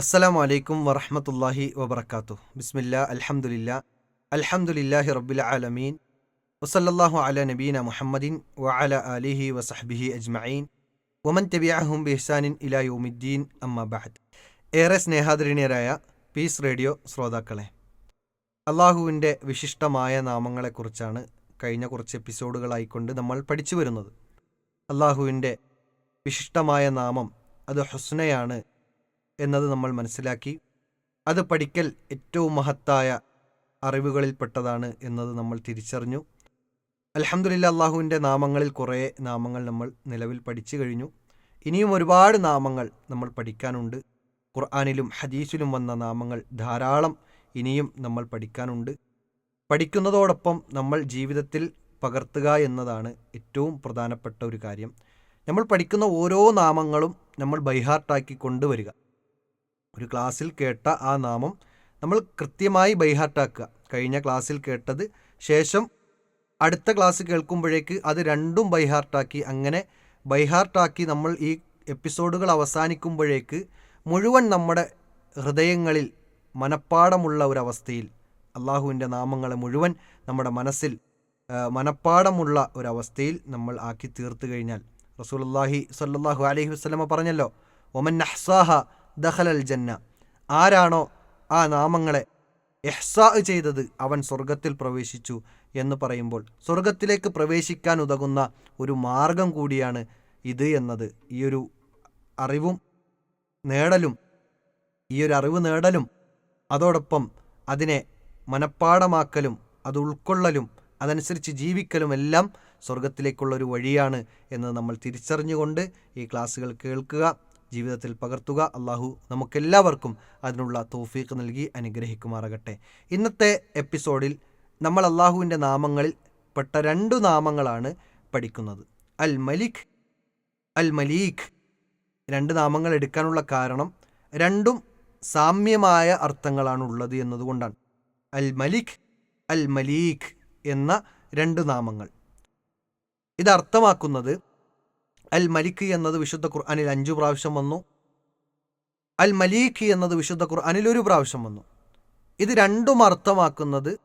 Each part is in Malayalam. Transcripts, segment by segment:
അസ്സലാമു വലൈക്കും വറഹമത്തല്ലാഹി വബർക്കാത്തു ബിസ്മില്ല അലഹമുല്ല അൽഹംദുലില്ലാഹി റബ്ബിൽ ആലമീൻ. വസല്ലല്ലാഹു അല നബീന മുഹമ്മദിൻ വ അല അലിഹി വസഹ്ബിഹി അജ്മഈൻ. ഒമൻ തബിയാഹും ബിഹ്സാനിൻ ഇലാ യൗമിദ്ദീൻ അമ്മ ബഅദ്. ഏറെ സ്നേഹാദരണീയരായ പീസ് റേഡിയോ ശ്രോതാക്കളെ അള്ളാഹുവിന്റെ വിശിഷ്ടമായ നാമങ്ങളെക്കുറിച്ചാണ് കഴിഞ്ഞ കുറച്ച് എപ്പിസോഡുകളായിക്കൊണ്ട് നമ്മൾ പഠിച്ചു വരുന്നത്. അള്ളാഹുവിന്റെ വിശിഷ്ടമായ നാമം അത് ഹുസ്നയാണ് എന്നത് നമ്മൾ മനസ്സിലാക്കി. അത് പഠിക്കൽ ഏറ്റവും മഹത്തായ അറിവുകളിൽപ്പെട്ടതാണ് എന്നത് നമ്മൾ തിരിച്ചറിഞ്ഞു. അലഹമുല്ല അള്ളാഹുവിന്റെ നാമങ്ങളിൽ കുറേ നാമങ്ങൾ നമ്മൾ നിലവിൽ പഠിച്ചു കഴിഞ്ഞു. ഇനിയും ഒരുപാട് നാമങ്ങൾ നമ്മൾ പഠിക്കാനുണ്ട്. ഖുർആാനിലും ഹദീസിലും വന്ന നാമങ്ങൾ ധാരാളം ഇനിയും നമ്മൾ പഠിക്കാനുണ്ട്. പഠിക്കുന്നതോടൊപ്പം നമ്മൾ ജീവിതത്തിൽ പകർത്തുക എന്നതാണ് ഏറ്റവും പ്രധാനപ്പെട്ട ഒരു കാര്യം. നമ്മൾ പഠിക്കുന്ന ഓരോ നാമങ്ങളും നമ്മൾ ബൈഹാർട്ടാക്കി കൊണ്ടുവരിക. ഒരു ക്ലാസ്സിൽ കേട്ട ആ നാമം നമ്മൾ കൃത്യമായി ബൈഹാർട്ടാക്കുക. കഴിഞ്ഞ ക്ലാസ്സിൽ കേട്ടത് ശേഷം അടുത്ത ക്ലാസ് കേൾക്കുമ്പോഴേക്ക് അത് രണ്ടും ബൈഹാർട്ടാക്കി. അങ്ങനെ ബൈഹാർട്ടാക്കി നമ്മൾ ഈ എപ്പിസോഡുകൾ അവസാനിക്കുമ്പോഴേക്ക് മുഴുവൻ നമ്മുടെ ഹൃദയങ്ങളിൽ മനപ്പാടമുള്ള ഒരവസ്ഥയിൽ അള്ളാഹുവിന്റെ നാമങ്ങളെ മുഴുവൻ നമ്മുടെ മനസ്സിൽ മനപ്പാടമുള്ള ഒരവസ്ഥയിൽ നമ്മൾ ആക്കി തീർത്തു കഴിഞ്ഞാൽ റസൂലുള്ളാഹി സല്ലാഹു അലഹി വസ്ലമ പറഞ്ഞല്ലോ ഒമൻ അഹ്സാഹ ദഹലൽ ജന്ന ആരാണോ ആ നാമങ്ങളെ എഹ്സാ ചെയ്തത് അവൻ സ്വർഗത്തിൽ പ്രവേശിച്ചു എന്ന് പറയുമ്പോൾ സ്വർഗത്തിലേക്ക് പ്രവേശിക്കാൻ ഉതകുന്ന ഒരു മാർഗം കൂടിയാണ് ഇത് എന്നത്. ഈ ഒരു അറിവും നേടലും ഈ ഒരു അറിവ് നേടലും അതോടൊപ്പം അതിനെ മനഃപ്പാടമാക്കലും അത് ഉൾക്കൊള്ളലും അതനുസരിച്ച് ജീവിക്കലും എല്ലാം സ്വർഗത്തിലേക്കുള്ളൊരു വഴിയാണ് എന്ന് നമ്മൾ തിരിച്ചറിഞ്ഞുകൊണ്ട് ഈ ക്ലാസ്സുകൾ കേൾക്കുക. ജീവിതത്തിൽ പകർത്തുക. അള്ളാഹു നമുക്കെല്ലാവർക്കും അതിനുള്ള തോഫീക്ക് നൽകി അനുഗ്രഹിക്കുമാറാകട്ടെ. ഇന്നത്തെ എപ്പിസോഡിൽ നമ്മൾ അള്ളാഹുവിന്റെ നാമങ്ങളിൽ പെട്ട രണ്ടു നാമങ്ങളാണ് പഠിക്കുന്നത്. അൽ മലിഖ് അൽ മലീഖ് രണ്ട് നാമങ്ങൾ എടുക്കാനുള്ള കാരണം രണ്ടും സാമ്യമായ അർത്ഥങ്ങളാണ് ഉള്ളത് എന്നതുകൊണ്ടാണ്. അൽ മലിഖ് അൽ മലീഖ് എന്ന രണ്ട് നാമങ്ങൾ. ഇത് അർത്ഥമാക്കുന്നത് അൽ മലിക്ക് എന്നത് വിശുദ്ധ ഖുർആാനിൽ അഞ്ചു പ്രാവശ്യം വന്നു. അൽ മലീഖ് എന്നത് വിശുദ്ധ ഖുർആാനിൽ ഒരു പ്രാവശ്യം വന്നു. ഇത് രണ്ടും അർത്ഥമാക്കുന്നത്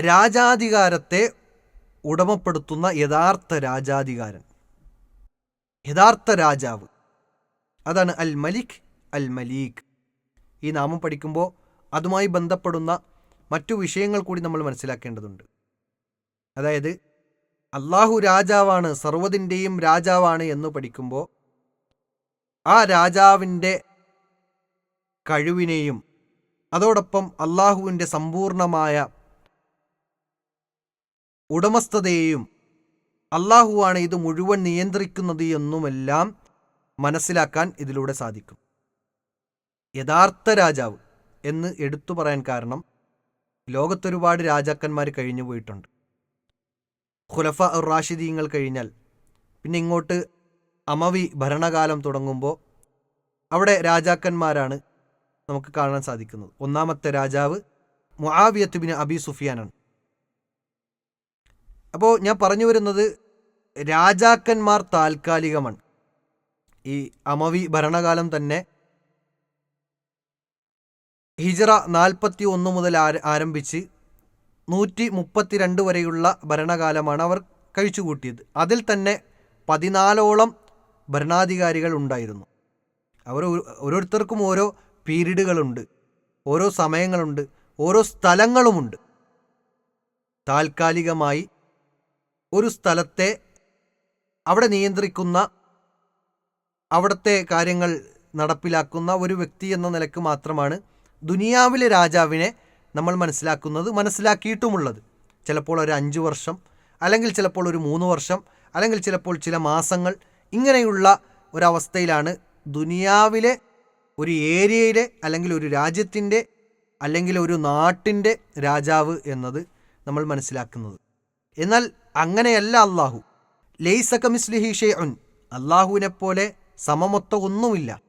രാജാധികാരത്തെ ഉടമപ്പെടുത്തുന്ന യഥാർത്ഥ രാജാധികാരൻ. യഥാർത്ഥ രാജാവ്. അതാണ് അൽ മലിക് അൽ മലീഖ് ഈ നാമം പഠിക്കുമ്പോൾ അതുമായി ബന്ധപ്പെടുന്ന മറ്റു വിഷയങ്ങൾ കൂടി നമ്മൾ മനസ്സിലാക്കേണ്ടതുണ്ട്. അതായത് അള്ളാഹു രാജാവാണ് സർവതിന്റെയും രാജാവാണ് എന്ന് പഠിക്കുമ്പോൾ ആ രാജാവിന്റെ കഴിവിനെയും അതോടൊപ്പം അള്ളാഹുവിന്റെ സമ്പൂർണമായ ഉടമസ്ഥതയെയും അള്ളാഹുവാണ് ഇത് മുഴുവൻ നിയന്ത്രിക്കുന്നത് എന്നുമെല്ലാം മനസ്സിലാക്കാൻ ഇതിലൂടെ സാധിക്കും. യഥാർത്ഥ രാജാവ് എന്ന് എടുത്തു പറയാൻ കാരണം ലോകത്തൊരുപാട് രാജാക്കന്മാർ കഴിഞ്ഞു പോയിട്ടുണ്ട് ഖുലഫ ഉർ റാഷിദീങ്ങൾ കഴിഞ്ഞാൽ പിന്നെ ഇങ്ങോട്ട് അമവി ഭരണകാലം തുടങ്ങുമ്പോൾ അവിടെ രാജാക്കന്മാരാണ് നമുക്ക് കാണാൻ സാധിക്കുന്നത്. ഒന്നാമത്തെ രാജാവ് മുആവിയത്ത് ബിൻ അബി സുഫിയാനാണ്. അപ്പോൾ ഞാൻ പറഞ്ഞു വരുന്നത് രാജാക്കന്മാർ താൽക്കാലികമാണ്. ഈ അമവി ഭരണകാലം തന്നെ ഹിജറ നാൽപ്പത്തി ഒന്ന് മുതൽ ആരംഭിച്ച് നൂറ്റി മുപ്പത്തിരണ്ട് വരെയുള്ള ഭരണകാലമാണ് അവർ കഴിച്ചുകൂട്ടിയത്. അതിൽ തന്നെ പതിനാലോളം ഭരണാധികാരികൾ ഉണ്ടായിരുന്നു. അവർ ഓരോരുത്തർക്കും ഓരോ പീരീഡുകളുണ്ട് ഓരോ സമയങ്ങളുണ്ട് ഓരോ സ്ഥലങ്ങളുമുണ്ട്. താൽക്കാലികമായി ഒരു സ്ഥലത്തെ അവിടെ നിയന്ത്രിക്കുന്ന അവിടുത്തെ കാര്യങ്ങൾ നടപ്പിലാക്കുന്ന ഒരു വ്യക്തി എന്ന നിലയ്ക്ക് മാത്രമാണ് ദുനിയാവിലെ രാജാവിനെ നമ്മൾ മനസ്സിലാക്കുന്നത് മനസ്സിലാക്കിയിട്ടുമുള്ളത്. ചിലപ്പോൾ ഒരു അഞ്ച് വർഷം അല്ലെങ്കിൽ ചിലപ്പോൾ ഒരു മൂന്ന് വർഷം അല്ലെങ്കിൽ ചിലപ്പോൾ ചില മാസങ്ങൾ ഇങ്ങനെയുള്ള ഒരവസ്ഥയിലാണ് ദുനിയാവിലെ ഒരു ഏരിയയിലെ അല്ലെങ്കിൽ ഒരു രാജ്യത്തിന്റെ അല്ലെങ്കിൽ ഒരു നാട്ടിന്റെ രാജാവ് എന്നത് നമ്മൾ മനസ്സിലാക്കുന്നത്. എന്നാൽ അങ്ങനെയല്ല അള്ളാഹു ലെയ്സക്കമിസ്ലിഹി ഷെയ്ഉൻ അള്ളാഹുവിനെ പോലെ സമമൊത്ത ഒന്നുമില്ല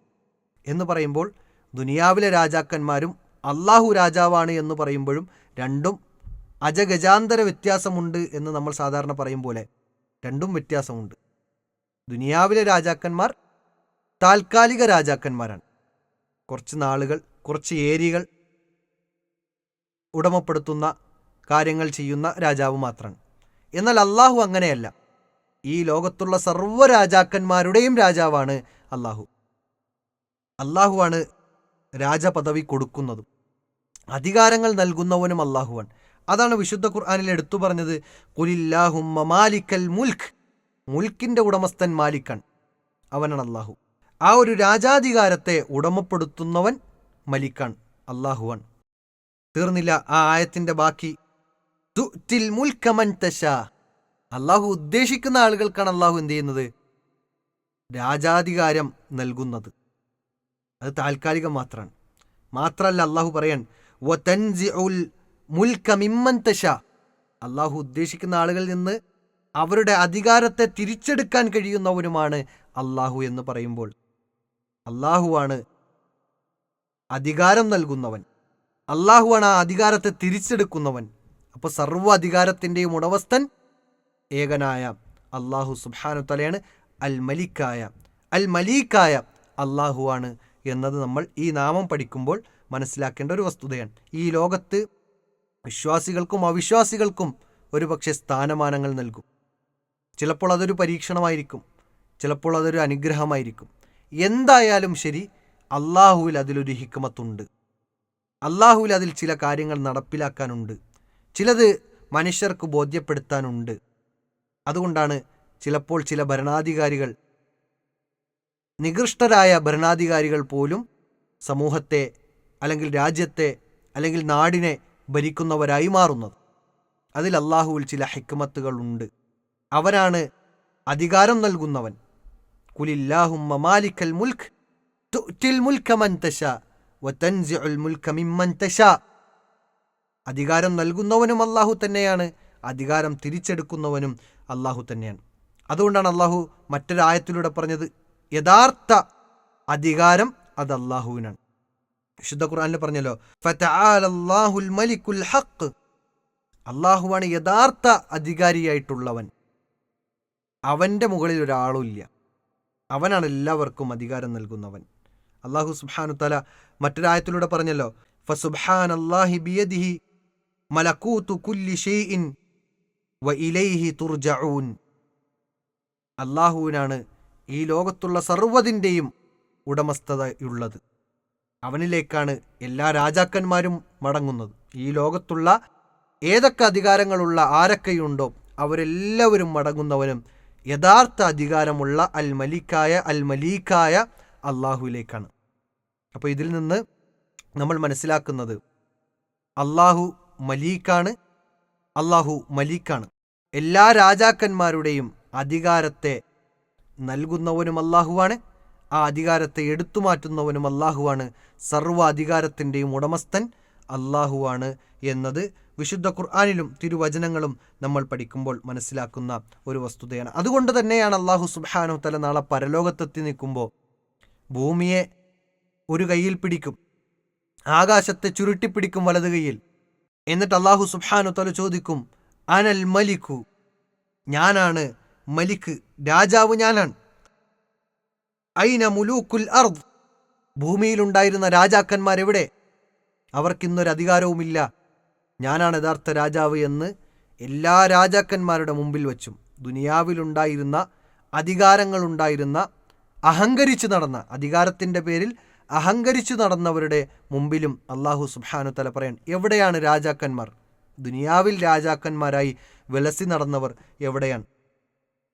എന്ന് പറയുമ്പോൾ ദുനിയാവിലെ രാജാക്കന്മാരും അള്ളാഹു രാജാവാണ് എന്ന് പറയുമ്പോഴും രണ്ടും അജഗജാന്തര വ്യത്യാസമുണ്ട് എന്ന് നമ്മൾ സാധാരണ പറയും പോലെ രണ്ടും വ്യത്യാസമുണ്ട്. ദുനിയാവിലെ രാജാക്കന്മാർ താൽക്കാലിക രാജാക്കന്മാരാണ്. കുറച്ച് നാളുകൾ കുറച്ച് ഏരിയകൾ ഉടമപ്പെടുത്തുന്ന കാര്യങ്ങൾ ചെയ്യുന്ന രാജാവ് മാത്രമാണ്. എന്നാൽ അള്ളാഹു അങ്ങനെയല്ല. ഈ ലോകത്തുള്ള സർവ രാജാക്കന്മാരുടെയും രാജാവാണ് അള്ളാഹു അള്ളാഹുവാണ് രാജപദവി കൊടുക്കുന്നതും. അധികാരങ്ങൾ നൽകുന്നവനും അള്ളാഹുവാൻ അതാണ് വിശുദ്ധ ഖുർആാനിൽ എടുത്തു പറഞ്ഞത് കുലില്ലാഹുമ്മ മാലിക്കൽ മുൽഖ്. മുൽക്കിന്റെ ഉടമസ്ഥൻ മാലിക്കൻ അവനാണ് അള്ളാഹു ആ ഒരു രാജാധികാരത്തെ ഉടമപ്പെടുത്തുന്നവൻ മലിക്കൺ അള്ളാഹുവാൻ തീർന്നില്ല ആ ആയത്തിന്റെ ബാക്കി. തുറ്റിൽ മുൽക്കമൻ തശ. അള്ളാഹു ഉദ്ദേശിക്കുന്ന ആളുകൾക്കാണ് അള്ളാഹു എന്ത് ചെയ്യുന്നത്? രാജാധികാരം നൽകുന്നത്. അത് താൽക്കാലികം മാത്രമാണ് മാത്രമല്ല അള്ളാഹു പറയാൻ മുൽക്ക മിമ്മൻ തശ. അള്ളാഹു ഉദ്ദേശിക്കുന്ന ആളുകളിൽ നിന്ന് അവരുടെ അധികാരത്തെ തിരിച്ചെടുക്കാൻ കഴിയുന്നവനുമാണ് അള്ളാഹു എന്ന് പറയുമ്പോൾ. അള്ളാഹുവാണ് അധികാരം നൽകുന്നവൻ. അള്ളാഹുവാണ് ആ അധികാരത്തെ തിരിച്ചെടുക്കുന്നവൻ. അപ്പോൾ സർവ അധികാരത്തിന്റെയും ഉടവസ്ഥൻ ഏകനായ അള്ളാഹു സുബാനു തലയാണ് അൽ മലിക്കായ. അൽ മലീക്കായ അള്ളാഹുവാണ് എന്നത് നമ്മൾ ഈ നാമം പഠിക്കുമ്പോൾ മനസ്സിലാക്കേണ്ട ഒരു വസ്തുതയാണ്. ഈ ലോകത്ത് വിശ്വാസികൾക്കും അവിശ്വാസികൾക്കും ഒരുപക്ഷെ സ്ഥാനമാനങ്ങൾ നൽകും. ചിലപ്പോൾ അതൊരു പരീക്ഷണമായിരിക്കും. ചിലപ്പോൾ അതൊരു അനുഗ്രഹമായിരിക്കും. എന്തായാലും ശരി അള്ളാഹുവിൽ അതിലൊരു ഹിക്മത്തുണ്ട്. അള്ളാഹുവിൽ അതിൽ ചില കാര്യങ്ങൾ നടപ്പിലാക്കാനുണ്ട്. ചിലത് മനുഷ്യർക്ക് ബോധ്യപ്പെടുത്താനുണ്ട്. അതുകൊണ്ടാണ് ചിലപ്പോൾ ചില ഭരണാധികാരികൾ നികൃഷ്ടരായ ഭരണാധികാരികൾ പോലും സമൂഹത്തെ അല്ലെങ്കിൽ രാജ്യത്തെ അല്ലെങ്കിൽ നാടിനെ ഭരിക്കുന്നവരായി മാറുന്നത്. അതിൽ അള്ളാഹുവിൽ ചില ഹിക്മത്തുകളുണ്ട്. അവരാണ് അധികാരം നൽകുന്നവൻ. കുലില്ലാഹുമ്മ മാലിക്കൽ മുൽഖ് അധികാരം നൽകുന്നവനും അള്ളാഹു തന്നെയാണ്. അധികാരം തിരിച്ചെടുക്കുന്നവനും അള്ളാഹു തന്നെയാണ്. അതുകൊണ്ടാണ് അള്ളാഹു മറ്റൊരായത്തിലൂടെ പറഞ്ഞത് യഥാർത്ഥ അധികാരം അത് അള്ളാഹുവിനാണ് വിശുദ്ധ ഖുർആാനിൽ പറഞ്ഞല്ലോ ഫതആലല്ലാഹുൽ മലിക്കുൽ ഹക്ക് അള്ളാഹുവാണ് യഥാർത്ഥ അധികാരിയായിട്ടുള്ളവൻ. അവന്റെ മുകളിൽ ഒരാളുമില്ല. അവനാണ് എല്ലാവർക്കും അധികാരം നൽകുന്നവൻ. അള്ളാഹു സുബാനു തല മറ്റൊരായത്തിലൂടെ പറഞ്ഞല്ലോ ഫസുബാൻ അള്ളാഹി ബിയദിഹി മലക്കൂത്തു കുല്ലി ഷെയ്ഇൻ വ ഇലൈഹി തുർജഊൻ. അള്ളാഹുവിനാണ് ഈ ലോകത്തുള്ള സർവതിന്റെയും ഉടമസ്ഥതയുള്ളത് അവനിലേക്കാണ് എല്ലാ രാജാക്കന്മാരും മടങ്ങുന്നത്. ഈ ലോകത്തുള്ള ഏതൊക്കെ അധികാരങ്ങളുള്ള ആരൊക്കെയുണ്ടോ അവരെല്ലാവരും മടങ്ങുന്നവനും യഥാർത്ഥ അധികാരമുള്ള അൽ മലിക്കായ അൽ മലീക്കായ അള്ളാഹുവിലേക്കാണ് അപ്പോൾ ഇതിൽ നിന്ന് നമ്മൾ മനസ്സിലാക്കുന്നത് അള്ളാഹു മലീക്കാണ് അള്ളാഹു മലീക്കാണ്. എല്ലാ രാജാക്കന്മാരുടെയും അധികാരത്തെ നൽകുന്നവനും അള്ളാഹുവാണ് ആ അധികാരത്തെ എടുത്തു മാറ്റുന്നവനും അള്ളാഹുവാണ് സർവ അധികാരത്തിന്റെയും ഉടമസ്ഥൻ അള്ളാഹുവാണ് എന്നത് വിശുദ്ധ ഖുർആാനിലും തിരുവചനങ്ങളും നമ്മൾ പഠിക്കുമ്പോൾ മനസ്സിലാക്കുന്ന ഒരു വസ്തുതയാണ്. അതുകൊണ്ട് തന്നെയാണ് അള്ളാഹു സുബാനു തല നാളെ പരലോകത്തെത്തി നിൽക്കുമ്പോൾ ഭൂമിയെ ഒരു കയ്യിൽ പിടിക്കും ആകാശത്തെ ചുരുട്ടിപ്പിടിക്കും വലത് കൈയിൽ എന്നിട്ട് അള്ളാഹു സുബാനു തല ചോദിക്കും അനൽ മലിക്കു? ഞാനാണ് മലിക്ക് രാജാവ് ഞാനാണ്. ഐന മുലൂക്കുൽ അർദ്? ഭൂമിയിലുണ്ടായിരുന്ന രാജാക്കന്മാരെവിടെ? അവർക്കിന്നൊരു അധികാരവുമില്ല ഞാനാണ് യഥാർത്ഥ രാജാവ് എന്ന് എല്ലാ രാജാക്കന്മാരുടെ മുമ്പിൽ വച്ചും ദുനിയാവിലുണ്ടായിരുന്ന അധികാരങ്ങളുണ്ടായിരുന്ന അഹങ്കരിച്ചു നടന്ന അധികാരത്തിന്റെ പേരിൽ അഹങ്കരിച്ചു നടന്നവരുടെ മുമ്പിലും അള്ളാഹു സുബാനു തല പറയാൻ എവിടെയാണ് രാജാക്കന്മാർ? ദുനിയാവിൽ രാജാക്കന്മാരായി വിലസി നടന്നവർ എവിടെയാണ്?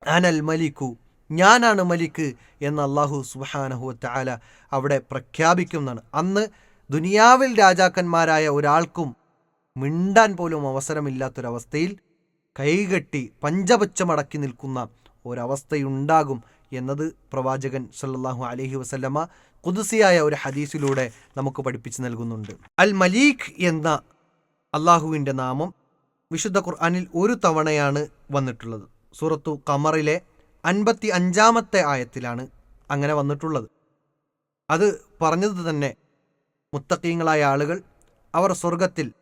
അനൽ മലിക്കു ഞാനാണ് മലിക്ക് എന്ന് അള്ളാഹു സുബാനഹു ആല അവിടെ പ്രഖ്യാപിക്കുന്നതാണ് അന്ന് ദുനിയാവിൽ രാജാക്കന്മാരായ ഒരാൾക്കും മിണ്ടാൻ പോലും അവസരമില്ലാത്തൊരവസ്ഥയിൽ കൈകെട്ടി പഞ്ചപച്ചമടക്കി നിൽക്കുന്ന ഒരവസ്ഥയുണ്ടാകും എന്നത് പ്രവാചകൻ സല്ലാഹു അലഹി വസല്ലമ കുതിസിയായ ഒരു ഹദീസിലൂടെ നമുക്ക് പഠിപ്പിച്ചു നൽകുന്നുണ്ട്. അൽ മലീഖ് എന്ന അള്ളാഹുവിന്റെ നാമം വിശുദ്ധ ഖുർആാനിൽ ഒരു തവണയാണ് വന്നിട്ടുള്ളത്. സൂറത്തു കമറിലെ അൻപത്തി അഞ്ചാമത്തെ ആയത്തിലാണ് അങ്ങനെ വന്നിട്ടുള്ളത്. അത് പറഞ്ഞത് തന്നെ മുത്തക്കീങ്ങളായ ആളുകൾ അവർ സ്വർഗത്തിൽ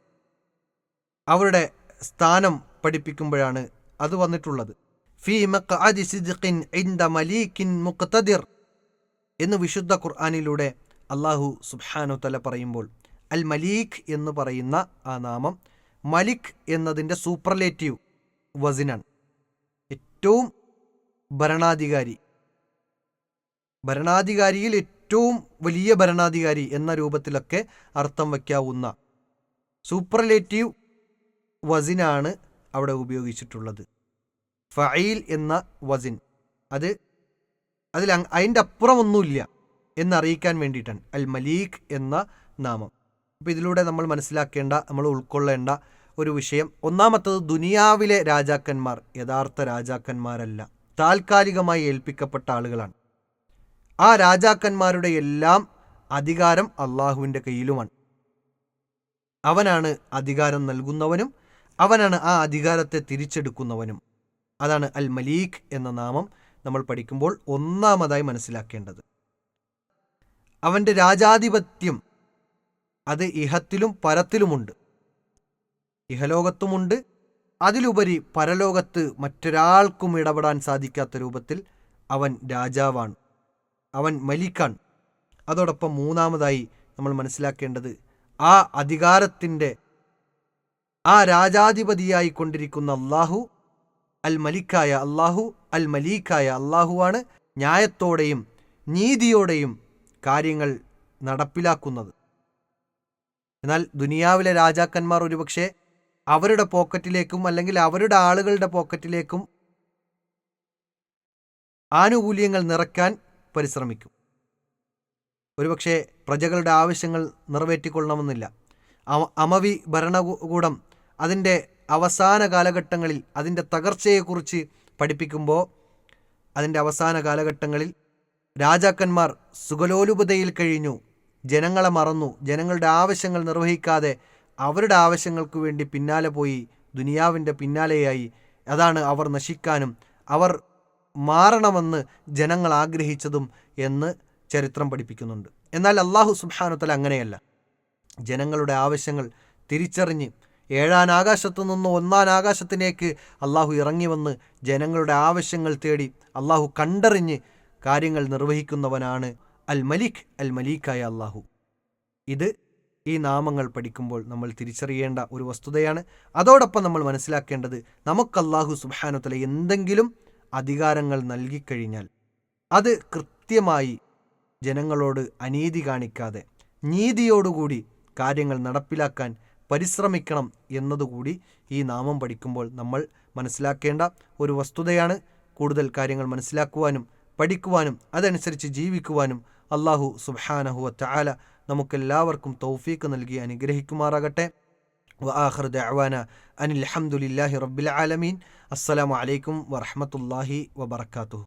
അവരുടെ സ്ഥാനം പഠിപ്പിക്കുമ്പോഴാണ് അത് വന്നിട്ടുള്ളത്. ഫി സിദ്ഖിൻ ഇൻദ മലീക്കിൻ മുഖ്തദിർ എന്ന് വിശുദ്ധ ഖുർആാനിലൂടെ അള്ളാഹു സുബ്ഹാനു തല പറയുമ്പോൾ അൽ മലീഖ് എന്ന് പറയുന്ന ആ നാമം മലിക് എന്നതിന്റെ സൂപ്പർലേറ്റീവ് വസിനാണ്. ഏറ്റവും ഭരണാധികാരി. ഭരണാധികാരിയിൽ ഏറ്റവും വലിയ ഭരണാധികാരി എന്ന രൂപത്തിലൊക്കെ അർത്ഥം വയ്ക്കാവുന്ന സൂപ്പർലേറ്റീവ് വസിനാണ് അവിടെ ഉപയോഗിച്ചിട്ടുള്ളത്. ഫയിൽ എന്ന വസിൻ. അത് അതിൽ അതിന്റെ അപ്പുറമൊന്നുമില്ല എന്നറിയിക്കാൻ വേണ്ടിയിട്ടാണ്. അൽ മലീഖ് എന്ന നാമം. അപ്പോൾ ഇതിലൂടെ നമ്മൾ മനസ്സിലാക്കേണ്ട നമ്മൾ ഉൾക്കൊള്ളേണ്ട ഒരു വിഷയം. ഒന്നാമത്തത് ദുനിയാവിലെ രാജാക്കന്മാർ യഥാർത്ഥ രാജാക്കന്മാരല്ല. താൽക്കാലികമായി ഏൽപ്പിക്കപ്പെട്ട ആളുകളാണ്. ആ രാജാക്കന്മാരുടെ എല്ലാം അധികാരം അള്ളാഹുവിന്റെ കയ്യിലുമാണ്. അവനാണ് അധികാരം നൽകുന്നവനും അവനാണ് ആ അധികാരത്തെ തിരിച്ചെടുക്കുന്നവനും. അതാണ് അൽ മലീഖ് എന്ന നാമം നമ്മൾ പഠിക്കുമ്പോൾ ഒന്നാമതായി മനസ്സിലാക്കേണ്ടത്. അവന്റെ രാജാധിപത്യം അത് ഇഹത്തിലും പരത്തിലുമുണ്ട്. ഇഹലോകത്തുമുണ്ട് അതിലുപരി പരലോകത്ത് മറ്റൊരാൾക്കും ഇടപെടാൻ സാധിക്കാത്ത രൂപത്തിൽ അവൻ രാജാവാണ്. അവൻ മലിക്കാണ്. അതോടൊപ്പം മൂന്നാമതായി നമ്മൾ മനസ്സിലാക്കേണ്ടത് ആ അധികാരത്തിന്റെ ആ രാജാധിപതിയായി കൊണ്ടിരിക്കുന്ന അള്ളാഹു അൽ മലിക്കായ അള്ളാഹു അൽ മലീക്കായ അള്ളാഹുവാണ് ന്യായത്തോടെയും നീതിയോടെയും കാര്യങ്ങൾ നടപ്പിലാക്കുന്നത്. എന്നാൽ ദുനിയാവിലെ രാജാക്കന്മാർ ഒരുപക്ഷെ അവരുടെ പോക്കറ്റിലേക്കും അല്ലെങ്കിൽ അവരുടെ ആളുകളുടെ പോക്കറ്റിലേക്കും ആനുകൂല്യങ്ങൾ നിറയ്ക്കാൻ പരിശ്രമിക്കും. ഒരുപക്ഷെ പ്രജകളുടെ ആവശ്യങ്ങൾ നിറവേറ്റിക്കൊള്ളണമെന്നില്ല. അമവി ഭരണകൂടം അതിന്റെ അവസാന കാലഘട്ടങ്ങളിൽ അതിന്റെ തകർച്ചയെക്കുറിച്ച് പഠിപ്പിക്കുമ്പോൾ അതിന്റെ അവസാന കാലഘട്ടങ്ങളിൽ രാജാക്കന്മാർ സുഖലോലുപതയിൽ കഴിഞ്ഞു. ജനങ്ങളെ മറന്നു. ജനങ്ങളുടെ ആവശ്യങ്ങൾ നിർവഹിക്കാതെ അവരുടെ ആവശ്യങ്ങൾക്ക് വേണ്ടി പിന്നാലെ പോയി ദുനിയാവിന്റെ പിന്നാലെയായി. അതാണ് അവർ നശിക്കാനും അവർ മാറണമെന്ന് ജനങ്ങൾ ആഗ്രഹിച്ചതും എന്ന് ചരിത്രം പഠിപ്പിക്കുന്നുണ്ട്. എന്നാൽ അള്ളാഹു സുബാനുത്തല അങ്ങനെയല്ല. ജനങ്ങളുടെ ആവശ്യങ്ങൾ തിരിച്ചറിഞ്ഞ് ഏഴാൻ ആകാശത്തു നിന്ന് ഒന്നാൻ ആകാശത്തിലേക്ക് അള്ളാഹു ഇറങ്ങി വന്ന് ജനങ്ങളുടെ ആവശ്യങ്ങൾ തേടി അള്ളാഹു കണ്ടറിഞ്ഞ് കാര്യങ്ങൾ നിർവഹിക്കുന്നവനാണ് അൽ മലിക്. അൽ മലീക്കായ അള്ളാഹു ഇത് ഈ നാമങ്ങൾ പഠിക്കുമ്പോൾ നമ്മൾ തിരിച്ചറിയേണ്ട ഒരു വസ്തുതയാണ്. അതോടൊപ്പം നമ്മൾ മനസ്സിലാക്കേണ്ടത് നമുക്ക് അള്ളാഹു സുബാനുത്തല എന്തെങ്കിലും അധികാരങ്ങൾ നൽകിക്കഴിഞ്ഞാൽ അത് കൃത്യമായി ജനങ്ങളോട് അനീതി കാണിക്കാതെ നീതിയോടുകൂടി കാര്യങ്ങൾ നടപ്പിലാക്കാൻ പരിശ്രമിക്കണം എന്നതുകൂടി ഈ നാമം പഠിക്കുമ്പോൾ നമ്മൾ മനസ്സിലാക്കേണ്ട ഒരു വസ്തുതയാണ്. കൂടുതൽ കാര്യങ്ങൾ മനസ്സിലാക്കുവാനും പഠിക്കുവാനും അതനുസരിച്ച് ജീവിക്കുവാനും അള്ളാഹു സുബാനഹുവ ചാല നമുക്കെല്ലാവർക്കും തൗഫീക്ക് നൽകി അനുഗ്രഹിക്കുമാറാകട്ടെ وآخر دعوانا أن الحمد لله رب العالمين السلام عليكم ورحمة الله وبركاته